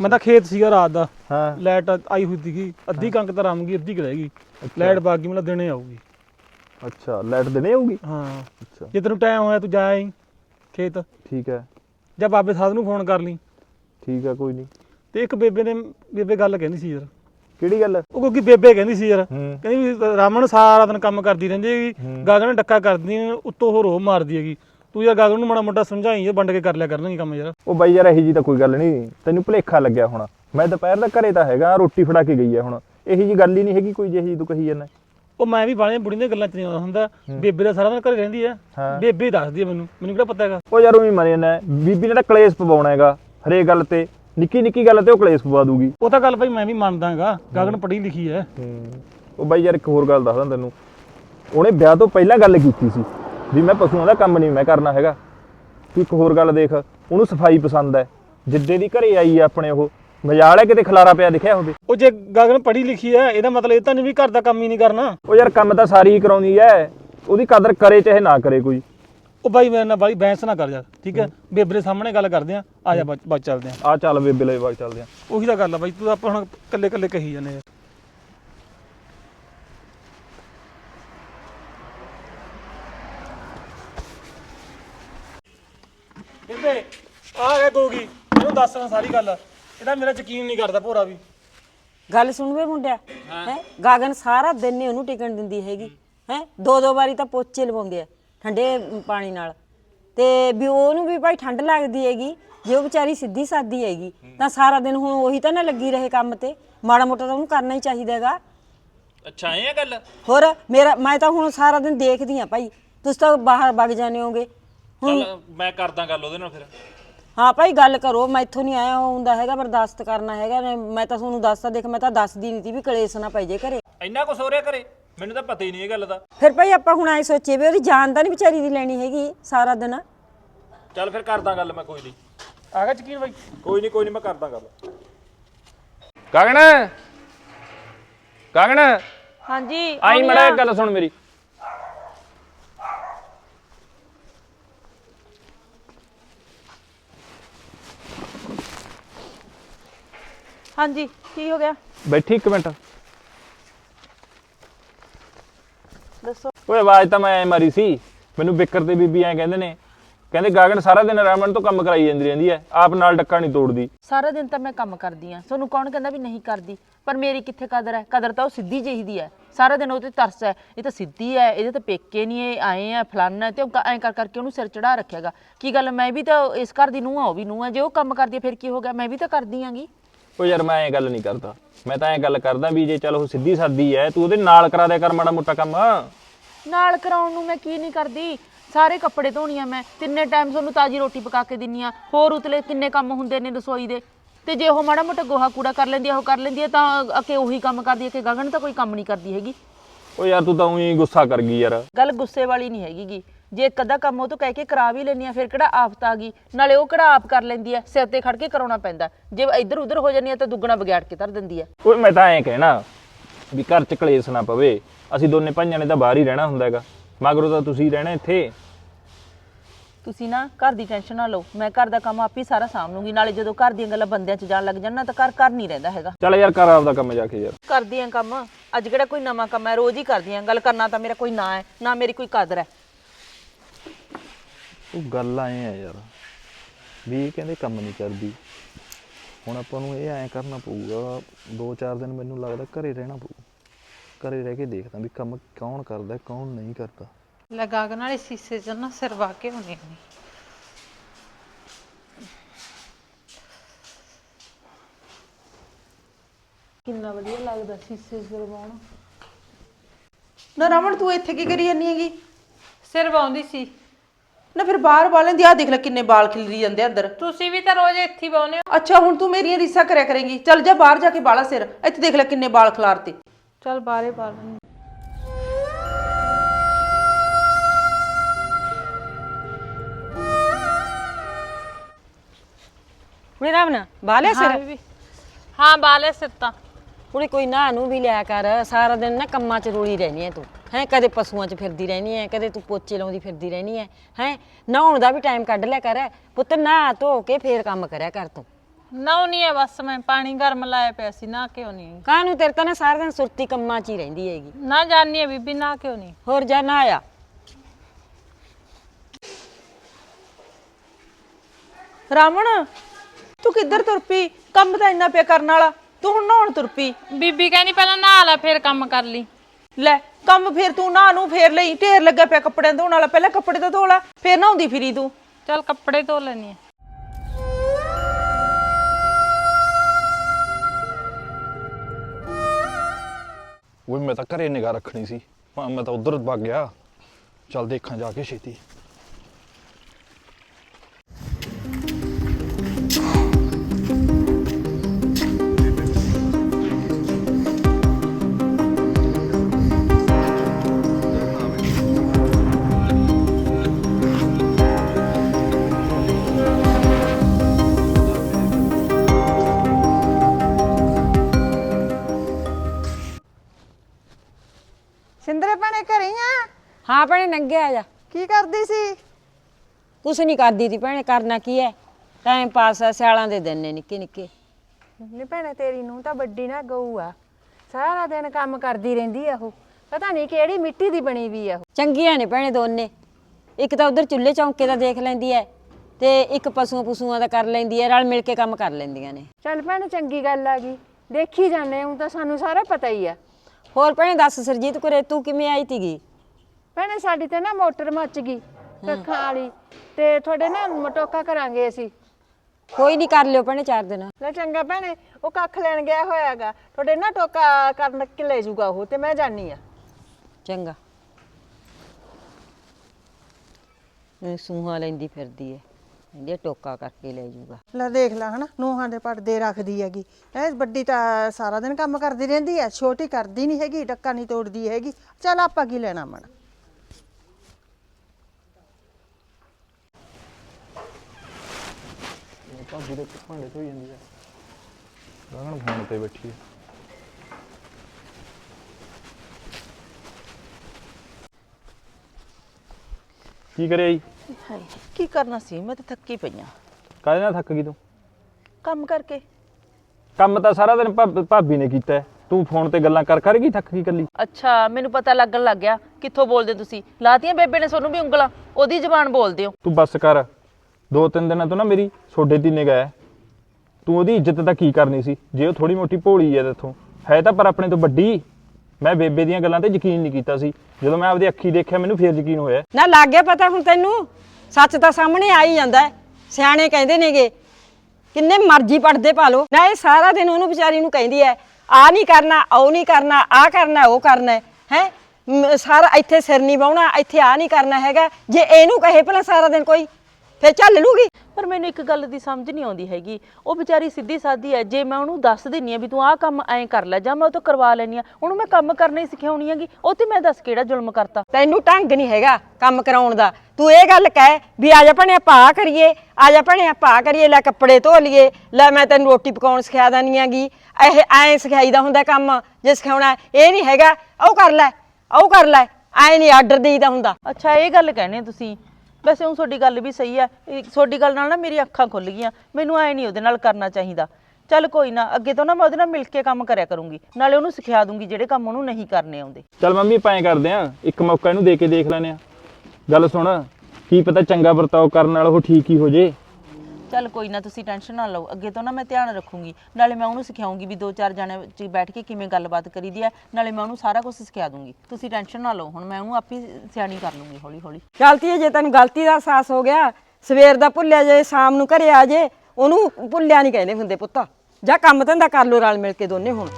ਮੈਂ ਤਾਂ ਖੇਤ ਸੀਗਾ ਰਾਤ ਦਾ। ਹਾਂ। ਲਾਈਟ ਆਈ ਹੋਈ ਸੀਗੀ। ਅੱਧੀ ਕਣਕ ਤਾਂ ਰਮ ਗਈ ਅੱਧੀ ਕੁ ਰਹਿ ਗਈ। ਲਾਈਟ ਬਾਗੀ ਮਤਲਬ ਦਿਨੇ ਆਊਗੀ। ਅੱਛਾ ਲਾਈਟ ਦੇਣੇ ਆਊਗੀ? ਹਾਂ। ਅੱਛਾ। ਜੇ ਤੈਨੂੰ ਟਾਈਮ ਹੋਇਆ ਤੂੰ ਜਾ ਆਈ ਖੇਤ। ਠੀਕ ਹੈ। ਜਾਂ ਬਾਬੇ ਸਾਧ ਨੂੰ ਫੋਨ ਕਰ ਲਈ। ਠੀਕ ਹੈ ਕੋਈ ਨਹੀਂ। ਤੇ ਇੱਕ ਬੇਬੇ ਨੇ ਬੇਬੇ ਗੱਲ ਕਹਿੰਦੀ ਸੀ ਯਾਰ। ਕਿਹੜੀ ਗੱਲ? ਉਹ ਕਿਉਂਕਿ ਬੇਬੇ ਕਹਿੰਦੀ ਸੀ ਯਾਰ। ਹੂੰ। ਕਹਿੰਦੀ ਵੀ ਰਾਮਨ ਸਾਰਾ ਦਿਨ ਕੰਮ ਕਰਦੀ ਰਹਿੰਦੀ ਹੈਗੀ। ਹੂੰ। ਗਗਨ ਡੱਕਾ ਕਰਦੀ ਹੈ, ਉੱਤੋਂ ਹੋਰ ਉਹ ਮਾਰਦੀ ਹੈਗੀ। ਤੂੰ ਯਾਰ ਗਗਨ ਨੂੰ ਮਾੜਾ ਮੋਟਾ ਸਮਝਾਈ ਜੇ ਵੰਡ ਕੇ ਕਰ ਲਿਆ ਕਰਨਗੇ ਕੰਮ ਯਾਰ। ਉਹ ਬਾਈ ਯਾਰ ਇਹੀ ਜੀ ਤਾਂ ਕੋਈ ਗੱਲ ਨਹੀਂ। ਤੈਨੂੰ ਭੁਲੇਖਾ ਲੱਗਿਆ ਹੋਣਾ। ਮੈਂ ਦੁਪਹਿਰ ਦਾ ਘਰੇ ਤਾਂ ਹੈਗਾ ਰੋਟੀ ਫੜਾ ਕੇ ਗਈ ਹੈ ਹੁਣ। ਇਹੀ ਜੀ ਗੱਲ ਹੀ ਨਹੀਂ ਹੈਗੀ ਕੋਈ ਜਿਹੀ ਤੂੰ ਕਹੀ ਜਾਂਦਾ। ਉਹ ਮੈਂ ਵੀ ਬਾਲੇ ਬੁੜੀ ਦੀਆਂ ਗੱਲਾਂ ਚ ਨਹੀਂ ਆਉਂਦਾ ਹੁੰਦਾ। ਬੇਬੇ ਦਾ ਸਾਰਾ ਦਿਨ ਘਰੇ ਰਹਿੰਦੀ ਆ। ਬੇਬੇ ਹੀ ਦੱਸਦੀ ਆ ਮੈਨੂੰ। ਮੈਨੂੰ ਕਿਹੜਾ ਪਤਾ ਹੈਗਾ? ਉਹ ਯਾਰ ਉਹੀ ਮਰੇ ਨਾ ਬੀਬੀ ਨੇ ਤਾਂ ਕਲੇਸ਼ ਪਵਾਉਣਾ ਹੈਗਾ ਹਰੇਕ ਗੱਲ ਤੇ। ਨਿੱਕੀ ਨਿੱਕੀ ਗੱਲ ਤੇ ਉਹ ਕਲੇਸ਼ ਪਵਾ ਦੂਗੀ। ਉਹ ਤਾਂ ਗੱਲ ਭਾਈ ਮੈਂ ਵੀ ਮੰਨਦਾਗਾ ਗਗਨ ਪੜ੍ਹੀ ਲਿਖੀ ਹੈ। ਉਹ ਬਾਈ ਯਾਰ ਇੱਕ ਹੋਰ ਗੱਲ ਦੱਸਦਾ ਤੈਨੂੰ। ਉਹਨੇ ਵਿਆਹ ਤੋਂ ਪਹਿਲਾਂ ਗੱਲ ਕੀਤੀ ਸੀ ਵੀ ਮੈਂ ਪਸ਼ੂਆਂ ਦਾ ਕੰਮ ਨਹੀਂ ਮੈਂ ਕਰਨਾ ਹੈਗਾ। ਤੂੰ ਇੱਕ ਹੋਰ ਗੱਲ ਦੇਖ। ਉਹਨੂੰ ਸਫ਼ਾਈ ਪਸੰਦ ਹੈ ਜਿੱਦੇ ਦੀ ਘਰੇ ਆਈ ਆ ਆਪਣੇ ਉਹ। ਮਜਾਲ ਹੈ ਕਿਤੇ ਖਲਾਰਾ ਪਿਆ ਦਿਖਿਆ ਹੋਵੇ। ਉਹ ਜੇ ਗਗਨ ਪੜ੍ਹੀ ਲਿਖੀ ਹੈ ਇਹਦਾ ਮਤਲਬ ਇਹ ਤਾਂ ਨਹੀਂ ਵੀ ਘਰ ਦਾ ਕੰਮ ਹੀ ਨਹੀਂ ਕਰਨਾ। ਉਹ ਯਾਰ ਕੰਮ ਤਾਂ ਸਾਰੀ ਹੀ ਕਰਾਉਂਦੀ ਐ ਉਹਦੀ ਕਦਰ ਕਰੇ ਚਾਹੇ ਨਾ ਕਰੇ ਕੋਈ। ਉਹ ਬਾਈ ਮੇਰੇ ਨਾਲ ਬਾਈ ਬਹਿਸ ਨਾ ਕਰ ਜਾ ਠੀਕ ਹੈ? ਬੇਬੇ ਦੇ ਸਾਹਮਣੇ ਗੱਲ ਕਰਦੇ ਆ ਆ ਜਾ ਬਾਅਦ ਚੱਲਦੇ ਆ। ਆ ਚੱਲ ਬੇਬੇ ਲਈ ਬਾਗ ਚੱਲਦੇ ਆ। ਉਹੀ ਤਾਂ ਗੱਲ ਆ ਬਾਈ ਤੂੰ ਆਪਾਂ ਹੁਣ ਇਕੱਲੇ ਇਕੱਲੇ ਕਹੀ ਜਾਂਦੇ ਆ। ਬੇਬੇ ਆ ਗਿਆ ਗੋਗੀ ਇਹਨੂੰ ਦੱਸਣਾ ਸਾਰੀ ਗੱਲ। ਇਹਦਾ ਮੇਰਾ ਯਕੀਨ ਨਹੀਂ ਕਰਦਾ ਭੋਰਾ ਵੀ। ਗੱਲ ਸੁਣ ਵੇ ਮੁੰਡਿਆ ਹੈ। ਗਾਗਨ ਸਾਰਾ ਦਿਨ ਨਹੀਂ ਉਹਨੂੰ ਟਿਕਣ ਦਿੰਦੀ ਹੈਗੀ ਹੈ? ਦੋ ਦੋ ਵਾਰੀ ਤਾਂ ਪੋਚੇ ਲਵਾਉਂਦੇ ਆ ਠੰਡੇ ਪਾਣੀ ਨਾਲ। ਤੇ ਵੀ ਉਹਨੂੰ ਵੀ ਭਾਈ ਠੰਡ ਲੱਗਦੀ ਹੈਗੀ ਜੇ ਉਹ ਵਿਚਾਰੀ ਸਿੱਧੀ ਸਾਦੀ ਹੈਗੀ ਤਾਂ ਸਾਰਾ ਦਿਨ ਹੁਣ ਉਹੀ ਤਾਂ ਨਾ ਲੱਗੀ ਰਹੇ ਕੰਮ ਤੇ ਮਾੜਾ ਮੋਟਾ ਤਾਂ ਉਹਨੂੰ ਕਰਨਾ ਹੀ ਚਾਹੀਦਾ ਹੈਗਾ। ਅੱਛਾ ਇਹ ਆ ਗੱਲ? ਹੋਰ ਮੇਰਾ ਮੈਂ ਤਾਂ ਹੁਣ ਸਾਰਾ ਦਿਨ ਦੇਖਦੀ ਆ ਭਾਈ ਤੁਸੀਂ ਤਾਂ ਬਾਹਰ ਵਗ ਜਾਣੇ ਹੋਗੇ ਚੱਲ ਮੈਂ ਕਰਦਾ ਗੱਲ ਉਹਦੇ ਨਾਲ ਫਿਰ। ਹਾਂ ਭਾਈ ਗੱਲ ਕਰੋ ਮੈਂ ਇੱਥੋਂ ਨਹੀਂ ਆਇਆ ਹੁੰਦਾ ਹੈਗਾ ਬਰਦਾਸ਼ਤ ਕਰਨਾ ਹੈਗਾ ਨੇ- ਮੈਂ ਤਾਂ ਤੁਹਾਨੂੰ ਦੱਸਦਾ ਦੇਖ ਮੈਂ ਤਾਂ ਦੱਸਦੀ ਨਹੀਂ ਤੀ ਵੀ ਕਲੇਸ਼ ਨਾ ਪੈ ਜੇ ਘਰੇ। ਇੰਨਾ ਕੁਛ ਹੋ ਰਿਹਾ ਕਰੇ ਮੈਨੂੰ ਤਾਂ ਪਤਾ ਹੀ ਨਹੀਂ ਇਹ ਗੱਲ ਦਾ। ਫਿਰ ਭਾਈ ਆਪਾਂ ਹੁਣ ਐ ਸੋਚੇ ਵੀ ਉਹਦੀ ਜਾਨ ਤਾਂ ਨਹੀਂ ਵਿਚਾਰੀ ਦੀ ਲੈਣੀ ਹੈਗੀ ਸਾਰਾ ਦਿਨ। ਚੱਲ ਫਿਰ ਕਰਦਾ ਗੱਲ ਮੈਂ ਕੋਈ ਨਹੀਂ। ਆ ਗਿਆ ਯਕੀਨ ਬਾਈ? ਕੋਈ ਨਹੀਂ ਕੋਈ ਨਹੀਂ ਮੈਂ ਕਰਦਾ ਗੱਲ। ਗਗਨ ਗਗਨ ਹਾਂਜੀ ਆਈ ਮੜਾ ਇੱਕ ਗੱਲ ਸੁਣ ਮੇਰੀ। ਹਾਂਜੀ ਕੀ ਹੋ ਗਿਆ? ਬੈਠੀ ਇੱਕ ਮਿੰਟ। ਦੱਸੋ। ਓਏ ਆਵਾਜ਼ ਤਾਂ ਮੈਂ ਐ ਮਾਰੀ ਸੀ। ਮੈਨੂੰ ਬਿੱਕਰ ਤੇ ਬੀਬੀ ਐ ਕਹਿੰਦੇ ਨੇ। ਕਹਿੰਦੇ ਗਗਨ ਸਾਰਾ ਦਿਨ ਰਮਨ ਤੋਂ ਕੰਮ ਕਰਾਈ ਜਾਂਦੀ ਰਹਿੰਦੀ ਐ। ਆਪ ਨਾਲ ਡੱਕਾ ਨਹੀਂ ਤੋੜਦੀ। ਸਾਰਾ ਦਿਨ ਤਾਂ ਮੈਂ ਕੰਮ ਕਰਦੀ ਆ। ਤੁਹਾਨੂੰ ਕੌਣ ਕਹਿੰਦਾ ਵੀ ਨਹੀਂ ਕਰਦੀ? ਪਰ ਮੇਰੀ ਕਿੱਥੇ ਕਦਰ ਹੈ ਕਦਰ ਤਾਂ ਉਹ ਸਿੱਧੀ ਜਿਹੀ ਦੀ ਹੈ ਸਾਰਾ ਦਿਨ ਉਹ ਤੇ ਤਰਸ ਹੈ ਇਹ ਤਾਂ ਸਿੱਧੀ ਹੈ ਇਹਦੇ ਤਾਂ ਪੇਕੇ ਨਹੀਂ ਇਹ ਆਏ ਆ ਫਲਾਨਾ ਤੇ ਉਹ ਐਂ ਕਰ ਕਰਕੇ ਉਹਨੂੰ ਸਿਰ ਚੜਾ ਰੱਖਿਆਗਾ। ਕੀ ਗੱਲ? ਮੈਂ ਵੀ ਤਾਂ ਇਸ ਘਰ ਦੀ ਨੂੰਹ ਆ ਉਹ ਵੀ ਨੂੰਹ ਆ। ਜੇ ਉਹ ਕੰਮ ਕਰਦੀ ਆ ਫਿਰ ਕੀ ਹੋ ਗਿਆ? ਮੈਂ ਵੀ ਤਾਂ ਕਰਦੀ ਆਂਗੀ। ਓ ਯਾਰ ਮੈਂ ਐ ਗੱਲ ਨਹੀਂ ਕਰਦਾ। ਮੈਂ ਤਾਂ ਐ ਗੱਲ ਕਰਦਾ ਵੀ ਜੇ ਚੱਲ ਉਹ ਸਿੱਧੀ ਸਾਦੀ ਐ ਤੂੰ ਉਹਦੇ ਨਾਲ ਕਰਾ ਦਿਆ ਕਰ ਮਾੜਾ ਮੋਟਾ ਕੰਮ। ਨਾਲ ਕਰਾਉਣ ਨੂੰ ਮੈਂ ਕੀ ਨਹੀਂ ਕਰਦੀ? ਸਾਰੇ ਕੱਪੜੇ ਧੋਣੀ ਆ ਮੈਂ। ਤਿੰਨੇ ਟਾਈਮ ਤੁਹਾਨੂੰ ਤਾਜੀ ਰੋਟੀ ਪਕਾ ਕੇ ਦਿੰਨੀ ਆ। ਹੋਰ ਉਤਲੇ ਕਿੰਨੇ ਕੰਮ ਹੁੰਦੇ ਨੇ ਰਸੋਈ ਦੇ? ਤੇ ਜੇ ਉਹ ਮਾੜਾ ਮੋਟਾ ਗੋਹਾ ਕੂੜਾ ਕਰ ਲੈਂਦੀ ਆ ਉਹ ਕਰ ਲੈਂਦੀ ਆ ਤਾਂ ਅਕੇ ਉਹੀ ਕੰਮ ਕਰਦੀ ਆ ਕਿ ਗਗਨ ਤਾਂ ਕੋਈ ਕੰਮ ਨਹੀਂ ਕਰਦੀ ਹੈਗੀ। ਓ ਯਾਰ ਤੂੰ ਤਾਂ ਉਹੀ ਗੁੱਸਾ ਕਰ ਗਈ ਯਾਰ। ਗੱਲ ਗੁੱਸੇ ਵਾਲੀ ਨਹੀਂ ਹੈਗੀ ਗੀ। ਜੇ ਇੱਕ ਅੱਧਾ ਕੰਮ ਉਹ ਤੋਂ ਕਹਿ ਕੇ ਕਰਾ ਵੀ ਲੈਣੀ ਆ ਫਿਰ ਕਿਹੜਾ ਆਫਤ ਆ ਗਈ? ਨਾਲੇ ਉਹ ਕਿਹੜਾ ਆਪ ਕਰ ਲੈਂਦੀ ਆ? ਸਿਰ ਤੇ ਖੜ ਕੇ ਕਰਾਉਣਾ ਪੈਂਦਾ। ਜੇ ਇੱਧਰ ਉੱਧਰ ਹੋ ਜਾਂਦੀ ਆ ਤਾਂ ਦੁੱਗਣਾ ਵਿਗਾੜ ਕੇ ਧਰ ਦਿੰਦੀ ਆ। ਓਏ ਮੈਂ ਤਾਂ ਐ ਕਹਿਣਾ ਵੀ ਘਰ ਚ ਕਲੇਸ਼ ਨਾ ਪਵੇ। ਅਸੀਂ ਦੋਨੇ ਭਾਈਆਂ ਨੇ ਤਾਂ ਬਾਹਰ ਹੀ ਰਹਿਣਾ ਹੁੰਦਾ ਹੈਗਾ। ਮਗਰੋਂ ਤਾਂ ਤੁਸੀਂ ਰਹਿਣਾ ਇੱਥੇ। ਤੁਸੀਂ ਨਾ ਘਰ ਦੀ ਟੈਨਸ਼ਨ ਨਾ ਲਓ। ਮੈਂ ਘਰ ਦਾ ਕੰਮ ਆਪੇ ਹੀ ਸਾਰਾ ਸਾਂਭ ਲੂੰਗੀ। ਨਾਲੇ ਜਦੋਂ ਘਰ ਦੀਆਂ ਗੱਲਾਂ ਬੰਦਿਆਂ 'ਚ ਜਾਣ ਲੱਗ ਜਾਣ ਨਾ ਤਾਂ ਘਰ ਘਰ ਨਹੀਂ ਰਹਿੰਦਾ ਹੈਗਾ। ਚੱਲ ਯਾਰ ਕਰ ਆਪਦਾ ਕੰਮ ਜਾ ਕੇ ਯਾਰ। ਕਰਦੀ ਆਂ ਕੰਮ ਅੱਜ ਕਿਹੜਾ ਕੋਈ ਨਵਾਂ ਕੰਮ ਹੈ? ਰੋਜ਼ ਹੀ ਕਰਦੀ ਆਂ ਗੱਲ ਕਰਨਾ ਤਾਂ ਮੇਰਾ ਕੋਈ ਨਾ ਹੈ ਨਾ ਮੇਰੀ ਕੋਈ ਕਦਰ ਹੈ। ਉਹ ਗੱਲ ਆਏ ਆ ਯਾਰ ਵੀ ਇਹ ਕਹਿੰਦੇ ਕੰਮ ਨਹੀਂ ਕਰਦੀ। ਹੁਣ ਆਪਾਂ ਨੂੰ ਇਹ ਐਂ ਕਰਨਾ ਪਊਗਾ ਦੋ ਚਾਰ ਦਿਨ ਮੈਨੂੰ ਲੱਗਦਾ ਘਰੇ ਰਹਿਣਾ ਪਊ। ਘਰੇ ਰਹਿ ਕੇ ਦੇਖਦਾ ਵੀ ਕੰਮ ਕੌਣ ਕਰਦਾ ਕੌਣ ਨਹੀਂ ਕਰਦਾ। ਲਗਾ ਕੇ ਨਾਲੇ ਸੀਸੇ 'ਚ ਨਾ ਸਰਵਾ ਕੇ ਹੋਣੇ ਨੇ ਕਿੰਨਾ ਵਧੀਆ ਲੱਗਦਾ ਸੀਸੇ ਸਰਵਾਉਣ ਨਾ ਰਮਨ ਤੂੰ ਇੱਥੇ ਕੀ ਕਰੀ ਜਾਨੀ ਹੈਗੀ? ਸਰਵਾਉਂਦੀ ਸੀ। ਨਾ ਫਿਰ ਬਾਹਰ ਵਾਲਿਆਂ ਦੀ ਆ ਦੇਖ ਲੈ ਕਿੰਨੇ ਵਾਲ ਖਿਲਰੀ ਜਾਂਦੇ ਆ ਅੰਦਰ। ਤੁਸੀਂ ਵੀ ਤਾਂ ਰੋਜ਼ ਇੱਥੇ ਹੀ ਬਾਉਨੇ ਹੋ। ਅੱਛਾ ਹੁਣ ਤੂੰ ਮੇਰੀਆਂ ਰੀਸਾਂ ਕਰਿਆ ਕਰੇਂਗੀ। ਚੱਲ ਜਾ ਬਾਹਰ ਜਾ ਕੇ ਬਾਲਾ ਸਿਰ। ਇੱਥੇ ਦੇਖ ਲੈ ਕਿੰਨੇ ਵਾਲ ਖਿਲਾਰਤੇ। ਚੱਲ ਬਾਰੇ ਬਾਲ ਕੁੜੇ ਰਾਵਣਾ ਬਾਲਿਆ ਸਿਰ? ਹਾਂ ਬਾਲੇ ਸਿੱਤਾ ਕੁੜੇ ਕੋਈ ਨਾ ਨੂੰ ਵੀ ਲਿਆ ਕਰ ਸਾਰਾ ਦਿਨ ਨਾ ਕੰਮਾਂ 'ਚ ਰੋਲੀ ਰਹਿਣੀ ਐ ਤੂੰ ਹੈ? ਕਦੇ ਪਸ਼ੂਆਂ 'ਚ ਫਿਰਦੀ ਰਹਿਣੀ ਐ ਕਦੇ ਤੂੰ ਪੋਚੇ ਲਾਉਂਦੀ ਫਿਰਦੀ ਰਹਿਣੀ ਐ ਹੈ? ਨਹਾਉਣ ਦਾ ਵੀ ਟਾਈਮ ਕੱਢ ਲਿਆ ਕਰ ਪੁੱਤ ਨਹਾ ਧੋ ਕੇ ਫੇਰ ਕੰਮ ਕਰਿਆ ਕਰ ਤੂੰ। ਨਾ ਨਹੀਂ ਹੈ ਬਸ ਮੈਂ ਪਾਣੀ ਗਰਮ ਲਾਇਆ ਪਿਆ ਸੀ ਨਾ ਕਿਉਂ ਨਹੀਂ ਕਾਹਨੂੰ ਤੇਰੇ ਤਾਂ ਨਾ ਸਾਰਾ ਦਿਨ ਸੁਰਤੀ ਕੰਮਾਂ 'ਚ ਹੀ ਰਹਿੰਦੀ ਹੈਗੀ। ਨਾ ਜਾਣੀ ਹੈ ਬੀਬੀ ਨਾ ਕਿਉਂ ਨਹੀਂ ਹੋਰ ਜਾ ਨਹਾਇਆ ਰਾਮਣ ਤੂੰ ਕਿੱਧਰ ਤੁਰ ਪਈ? ਕੰਮ ਤਾਂ ਇੰਨਾ ਪਿਆ ਕਰਨ ਵਾਲਾ। ਤੂੰ ਹੁਣ ਨਹਾਉਣ ਤੁਰ ਪਈ। ਬੀਬੀ ਕਹਿੰਦੀ ਪਹਿਲਾਂ ਨਹਾ ਲੈ ਫਿਰ ਕੰਮ ਕਰ ਲਈ। ਲੈ ਕੰਮ ਫੇਰ ਤੂੰ ਨਹਾ ਨੂੰ ਫੇਰ ਲਈ। ਢੇਰ ਲੱਗਾ ਪਿਆ ਕੱਪੜਿਆਂ ਧੋਣ ਵਾਲਾ ਪਹਿਲਾਂ ਕੱਪੜੇ ਤਾਂ ਧੋ ਲੈ ਫੇਰ ਨਹਾਉਂਦੀ ਫਿਰੀ ਤੂੰ। ਚੱਲ ਕੱਪੜੇ ਧੋ ਲੈਣੀ ਹੈ। ਉਹ ਮੈਂ ਤਾਂ ਘਰੇ ਨਿਗਾਹ ਰੱਖਣੀ ਸੀ। ਭਾਂ ਮੈਂ ਤਾਂ ਉਧਰ ਭੱਗ ਗਿਆ। ਚੱਲ ਦੇਖਾਂ ਜਾ ਕੇ ਛੇਤੀ। ਸਿੰਦਰੇ ਭੈਣੇ ਘਰੇ ਹੀ ਆ? ਹਾਂ ਭੈਣੇ ਨੰਗੇ ਆ ਜਾ। ਕੀ ਕਰਦੀ ਸੀ? ਕੁਛ ਨਹੀਂ ਕਰਦੀ ਤੀ ਭੈਣੇ ਕਰਨਾ ਕੀ ਹੈ ਟਾਈਮ ਪਾਸ ਆ ਸਿਆਲਾਂ ਦੇ ਦਿਨ ਨੇ ਨਿੱਕੇ ਨਿੱਕੇ। ਨੀ ਭੈਣੇ ਤੇਰੀ ਨੂੰ ਤਾਂ ਵੱਡੀ ਨਾ ਗਊ ਆ। ਸਾਰਾ ਦਿਨ ਕੰਮ ਕਰਦੀ ਰਹਿੰਦੀ ਆ ਉਹ। ਪਤਾ ਨਹੀਂ ਕਿਹੜੀ ਮਿੱਟੀ ਦੀ ਬਣੀ ਵੀ ਆ ਉਹ। ਚੰਗੀਆਂ ਨੇ ਭੈਣੇ ਦੋਨੇ। ਇੱਕ ਤਾਂ ਉਧਰ ਚੁੱਲ੍ਹੇ ਚੌਂਕੇ ਦਾ ਦੇਖ ਲੈਂਦੀ ਐ ਤੇ ਇੱਕ ਪਸ਼ੂਆਂ ਪਸ਼ੂਆਂ ਦਾ ਕਰ ਲੈਂਦੀ ਐ ਰਲ ਮਿਲ ਕੇ ਕੰਮ ਕਰ ਲੈਂਦੀਆਂ ਨੇ। ਚੱਲ ਭੈਣੇ ਚੰਗੀ ਗੱਲ ਆ ਗਈ। ਦੇਖੀ ਜਾਂਦੇ ਹੁਣ ਤਾਂ ਸਾਨੂੰ ਸਾਰਾ ਪਤਾ ਹੀ ਆ। ਹੋਰ ਭੈਣੇ ਦੱਸ ਸਰਜੀਤ ਕੁਰੇ ਤੂੰ ਕਿਵੇਂ ਆਈ ਤੀਗੀ ਭੈਣੇ ਸਾਡੀ ਤੇ ਨਾ ਮੋਟਰ ਮੱਚ ਗਈ ਕੱਖਾਂ ਵਾਲੀ। ਤੇ ਤੁਹਾਡੇ ਨਾ ਮਟੋਕਾ ਕਰਾਂਗੇ ਅਸੀਂ। ਕੋਈ ਨਹੀਂ ਕਰ ਲਿਓ ਭੈਣੇ ਚਾਰ ਦਿਨ। ਲੈ ਚੰਗਾ ਭੈਣੇ ਉਹ ਕੱਖ ਲੈਣ ਗਿਆ ਹੋਇਆਗਾ ਤੁਹਾਡੇ ਨਾ ਟੋਕਾ ਕਰਨ ਕਿ ਲੈ ਜਾਊਗਾ ਉਹ ਤੇ ਮੈਂ ਜਾਣੀ ਆ। ਚੰਗਾ। ਇਹ ਸੂਹਾ ਲੈਂਦੀ ਫਿਰਦੀ ਐ ਕਹਿੰਦੀ ਆ ਟੋਕਾ ਕਰਕੇ ਲੈ ਜਾਊਗਾ। ਲੈ ਦੇਖ ਲੈ ਹਨਾ ਨੂੰਹਾਂ ਦੇ ਪਰਦੇ ਰੱਖਦੀ ਹੈਗੀ। ਐ ਵੱਡੀ ਤਾਂ ਸਾਰਾ ਦਿਨ ਕੰਮ ਕਰਦੀ ਰਹਿੰਦੀ ਐ ਛੋਟੀ ਕਰਦੀ ਨਹੀਂ ਹੈਗੀ ਡੱਕਾ ਨਹੀਂ ਤੋੜਦੀ ਹੈਗੀ। ਚੱਲ ਆਪਾਂ ਕੀ ਲੈਣਾ ਮਣ ਭਾਜੀ ਦੇ ਭਾਂਡੇ ਧੋਈ ਜਾਂਦੀ ਆ। ਗਗਨ ਫੋਨ ਤੇ ਬੈਠੀ ਹੈ ਕੀ ਕਰਿਆ ਜੀ? ਹਾਏ, ਕੀ ਕਰਨਾ ਸੀ? ਮੈਂ ਤਾਂ ਥੱਕੀ ਪਈਆਂ ਕਾਹਦੇ ਨਾਲ ਥੱਕ ਗਈ ਤੂੰ? ਕੰਮ ਕਰਕੇ। ਕੰਮ ਤਾਂ ਸਾਰਾ ਦਿਨ ਭਾਬ- ਭਾਬੀ ਨੇ ਕੀਤਾ ਹੈ। ਤੂੰ ਫੋਨ ਤੇ ਗੱਲਾਂ ਕਰ ਕਰ ਗਈ ਥੱਕ ਗਈ ਕੱਲੀ ਅੱਛਾ ਮੈਨੂੰ ਪਤਾ ਲੱਗਣ ਲੱਗ ਗਿਆ। ਕਿੱਥੋਂ ਬੋਲਦੇ ਤੁਸੀਂ? ਲਾਤੀਆਂ ਬੇਬੇ ਨੇ ਤੁਹਾਨੂੰ ਵੀ ਉਂਗਲਾਂ। ਉਹਦੀ ਜ਼ਬਾਨ ਬੋਲਦੇ ਹੋ। ਤੂੰ ਬੱਸ ਕਰ। ਦੋ ਤਿੰਨ ਦਿਨਾਂ ਤੋਂ ਨਾ ਮੇਰੀ ਛੋਡੇ ਦੀ ਨਿਗਾਹ ਹੈ। ਤੂੰ ਉਹਦੀ ਇੱਜ਼ਤ ਤਾਂ ਕੀ ਕਰਨੀ ਸੀ? ਜੇ ਉਹ ਥੋੜੀ ਮੋਟੀ ਭੋਲੀ ਹੈ ਤੇਥੋਂ। ਹੈ ਤਾਂ ਪਰ ਆਪਣੇ ਤੋਂ ਵੱਡੀ। ਮੈਂ ਬੇਬੇ ਦੀਆਂ ਗੱਲਾਂ ਤੇ ਯਕੀਨ ਨਹੀਂ ਕੀਤਾ ਸੀ। ਜਦੋਂ ਮੈਂ ਆਪਦੀ ਅੱਖੀ ਦੇਖਿਆ, ਮੈਨੂੰ ਫੇਰ ਯਕੀਨ ਹੋਇਆ। ਨਾ ਲੱਗ ਗਿਆ ਪਤਾ ਹੁਣ ਤੈਨੂੰ? ਸੱਚ ਤਾਂ ਸਾਹਮਣੇ ਆ ਹੀ ਜਾਂਦਾ ਹੈ। ਸਿਆਣੇ ਕਹਿੰਦੇ ਨੇਗੇ, ਕਿੰਨੇ ਮਰਜ਼ੀ ਪੜਦੇ ਪਾ ਲੋ ਨਾ ਇਹ ਸਾਰਾ ਦਿਨ ਉਹਨੂੰ ਵਿਚਾਰੀ ਨੂੰ ਕਹਿੰਦੀ ਐ ਆ ਨਹੀਂ ਕਰਨਾ ਉਹ ਨਹੀਂ ਕਰਨਾ, ਆ ਕਰਨਾ, ਉਹ ਕਰਨਾ ਹੈ। ਹੈਂ? ਸਾਰਾ ਇੱਥੇ ਸਿਰ ਨਹੀਂ ਵਾਉਣਾ ਇੱਥੇ ਆ ਨਹੀਂ ਕਰਨਾ ਹੈਗਾ। ਜੇ ਇਹਨੂੰ ਕਹੇ ਭਲਾ ਸਾਰਾ ਦਿਨ ਕੋਈ। ਫੇਰ ਚੱਲ ਲੂਗੀ। ਪਰ ਮੈਨੂੰ ਇੱਕ ਗੱਲ ਦੀ ਸਮਝ ਨਹੀਂ ਆਉਂਦੀ ਹੈਗੀ। ਉਹ ਵਿਚਾਰੀ ਸਿੱਧੀ ਸਾਦੀ ਹੈ। ਜੇ ਮੈਂ ਉਹਨੂੰ ਦੱਸ ਦਿੰਨੀ ਆ ਵੀ ਤੂੰ ਆਹ ਕੰਮ ਐਂ ਕਰ ਲੈ ਜਾਂ ਮੈਂ ਉਹ ਤੋਂ ਕਰਵਾ ਲੈਣੀ ਆ ਉਹਨੂੰ ਮੈਂ ਕੰਮ ਕਰਨਾ ਹੀ ਸਿਖਾਉਣੀ ਹੈਗੀ। ਉਹ ਤੇ ਮੈਂ ਦੱਸ ਕਿਹੜਾ ਜ਼ੁਲਮ ਕਰਤਾ। ਤੈਨੂੰ ਢੰਗ ਨਹੀਂ ਹੈਗਾ ਕੰਮ ਕਰਾਉਣ ਦਾ। ਤੂੰ ਇਹ ਗੱਲ ਕਹਿ ਵੀ ਆ ਜਾ ਭਣੇ ਆਪਾਂ ਆਹ ਕਰੀਏ ਆ ਜਾ ਭਣੇ ਆਪਾਂ ਆਹ ਕਰੀਏ ਲੈ ਕੱਪੜੇ ਧੋ ਲਈਏ ਲੈ ਮੈਂ ਤੈਨੂੰ ਰੋਟੀ ਪਕਾਉਣ ਸਿਖਾ ਦਾਨੀ ਆਗੀ ਇਹ ਐਂ ਸਿਖਾਈਦਾ ਹੁੰਦਾ ਕੰਮ ਜੇ ਸਿਖਾਉਣਾ ਹੈ। ਇਹ ਨਹੀਂ ਹੈਗਾ ਉਹ ਕਰ ਲੈ ਉਹ ਕਰ ਲੈ। ਐਂ ਨਹੀਂ ਆਰਡਰ ਦੇਈਦਾ ਹੁੰਦਾ। ਅੱਛਾ ਇਹ ਗੱਲ ਕਹਿੰਦੇ ਤੁਸੀਂ। ਵੈਸੇ ਉਹ ਤੁਹਾਡੀ ਗੱਲ ਵੀ ਸਹੀ ਹੈ ਇਹ ਤੁਹਾਡੀ ਗੱਲ ਨਾਲ ਨਾ ਮੇਰੀ ਅੱਖਾਂ ਖੁੱਲ ਗਈਆਂ, ਮੈਨੂੰ ਐ ਨਹੀਂ ਉਹਦੇ ਨਾਲ ਕਰਨਾ ਚਾਹੀਦਾ। ਚੱਲ ਕੋਈ ਨਾ, ਅੱਗੇ ਤੋਂ ਨਾ ਮੈਂ ਉਹਦੇ ਨਾਲ ਮਿਲ ਕੇ ਕੰਮ ਕਰਿਆ ਕਰੂੰਗੀ, ਨਾਲੇ ਉਹਨੂੰ ਸਿਖਿਆ ਦੂੰਗੀ ਜਿਹੜੇ ਕੰਮ ਉਹਨੂੰ ਨਹੀਂ ਕਰਨੇ ਆਉਂਦੇ। ਚੱਲ ਮੰਮੀ ਆਪਾਂ ਕਰਦੇ ਆ, ਇੱਕ ਮੌਕਾ ਇਹਨੂੰ ਦੇ ਕੇ ਦੇਖ ਲੈਨੇ ਆ। ਗੱਲ ਸੁਣ, ਕੀ ਪਤਾ ਚੰਗਾ ਵਰਤਾਓ ਕਰਨ ਨਾਲ ਉਹ ਠੀਕ ਹੀ ਹੋ ਜੇ। ਚੱਲ ਕੋਈ ਨਾ ਤੁਸੀਂ ਟੈਨਸ਼ਨ ਨਾ ਲਓ ਅੱਗੇ ਤੋਂ ਨਾ ਮੈਂ ਧਿਆਨ ਰੱਖੂੰਗੀ। ਨਾਲੇ ਮੈਂ ਉਹਨੂੰ ਸਿਖਾਉਂਗੀ ਵੀ ਦੋ ਚਾਰ ਜਣੇ ਚ ਬੈਠ ਕੇ ਕਿਵੇਂ ਗੱਲਬਾਤ ਕਰੀਦੀ ਹੈ। ਨਾਲੇ ਮੈਂ ਉਹਨੂੰ ਸਾਰਾ ਕੁਝ ਸਿਖਾ ਦੂੰਗੀ। ਤੁਸੀਂ ਟੈਨਸ਼ਨ ਨਾ ਲਓ ਹੁਣ ਮੈਂ ਉਹਨੂੰ ਆਪੇ ਸਿਆਣੀ ਕਰ ਲੂੰਗੀ ਹੌਲੀ ਹੌਲੀ ਗਲਤੀ ਹੈ ਜੇ ਤੈਨੂੰ ਗਲਤੀ ਦਾ ਅਹਿਸਾਸ ਹੋ ਗਿਆ ਸਵੇਰ ਦਾ ਭੁੱਲਿਆ ਜੇ ਸ਼ਾਮ ਨੂੰ ਘਰੇ ਆ ਜੇ ਉਹਨੂੰ ਭੁੱਲਿਆ ਨਹੀਂ ਕਹਿੰਦੇ ਹੁੰਦੇ ਪੁੱਤ। ਜਾਂ ਕੰਮ ਧੰਦਾ ਕਰ ਲੋ ਰਲ ਮਿਲ ਕੇ ਦੋਨੇ ਹੁਣ।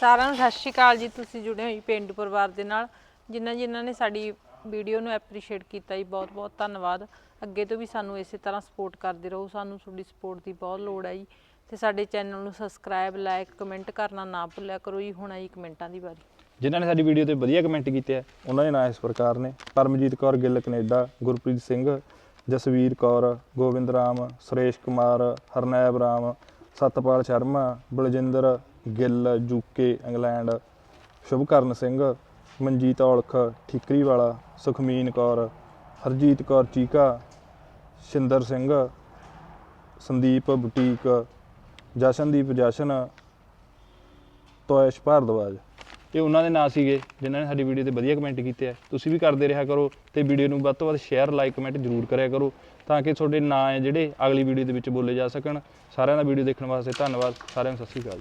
ਸਾਰਿਆਂ ਨੂੰ ਸਤਿ ਸ਼੍ਰੀ ਅਕਾਲ ਜੀ। ਤੁਸੀਂ ਜੁੜੇ ਹੋਈ ਪਿੰਡੂ ਪਰਿਵਾਰ ਦੇ ਨਾਲ। ਜਿਨ੍ਹਾਂ ਜਿਨ੍ਹਾਂ ਨੇ ਸਾਡੀ ਵੀਡੀਓ ਨੂੰ ਐਪਰੀਸ਼ੀਏਟ ਕੀਤਾ ਜੀ, ਬਹੁਤ ਬਹੁਤ ਧੰਨਵਾਦ। ਅੱਗੇ ਤੋਂ ਵੀ ਸਾਨੂੰ ਇਸੇ ਤਰ੍ਹਾਂ ਸਪੋਰਟ ਕਰਦੇ ਰਹੋ। ਸਾਨੂੰ ਤੁਹਾਡੀ ਸਪੋਰਟ ਦੀ ਬਹੁਤ ਲੋੜ ਹੈ ਜੀ। ਤੇ ਸਾਡੇ ਚੈਨਲ ਨੂੰ ਸਬਸਕ੍ਰਾਈਬ ਲਾਈਕ ਕਮੈਂਟ ਕਰਨਾ ਨਾ ਭੁੱਲਿਆ ਕਰੋ ਜੀ। ਹੁਣ ਆਈ ਕਮੈਂਟਾਂ ਦੀ ਵਾਰੀ। ਜਿਨ੍ਹਾਂ ਨੇ ਸਾਡੀ ਵੀਡੀਓ ਤੇ ਵਧੀਆ ਕਮੈਂਟ ਕੀਤੇ ਆ, ਉਹਨਾਂ ਦੇ ਨਾਂ ਇਸ ਪ੍ਰਕਾਰ ਨੇ। Paramjit Kaur Gill Canada, Gurpreet Singh, Jasvir Kaur, Gobind Ram, Suresh Kumar, Harnaib Ram, Satpal Sharma, Baljinder Gill UK England, Shubhkaran Singh Manjit Aulakh, Thikriwala, Sukhmeen Kaur, Harjit Kaur Cheeka, Shinder Singh, Sandeep boutique, Jashandeep Jashan, Toish Bhardwaj. ਇਹ ਉਹਨਾਂ ਦੇ ਨਾਂ ਸੀਗੇ ਜਿਨ੍ਹਾਂ ਨੇ ਸਾਡੀ video ਤੇ ਵਧੀਆ ਕਮੈਂਟ ਕੀਤੇ ਆ। ਤੁਸੀਂ ਵੀ ਕਰਦੇ ਰਿਹਾ ਕਰੋ ਤੇ ਵੀਡੀਓ ਨੂੰ ਵੱਧ ਤੋਂ ਵੱਧ ਸ਼ੇਅਰ ਲਾਈਕ ਕਮੈਂਟ ਜ਼ਰੂਰ ਕਰਿਆ ਕਰੋ ਤਾਂ ਕਿ ਤੁਹਾਡੇ ਨਾਂ ਹੈ ਜਿਹੜੇ ਅਗਲੀ ਵੀਡੀਓ ਦੇ ਵਿੱਚ ਬੋਲੇ ਜਾ ਸਕਣ। ਸਾਰਿਆਂ ਦਾ ਵੀਡੀਓ ਦੇਖਣ ਵਾਸਤੇ ਧੰਨਵਾਦ। ਸਾਰਿਆਂ ਨੂੰ ਸਤਿ ਸ਼੍ਰੀ ਅਕਾਲ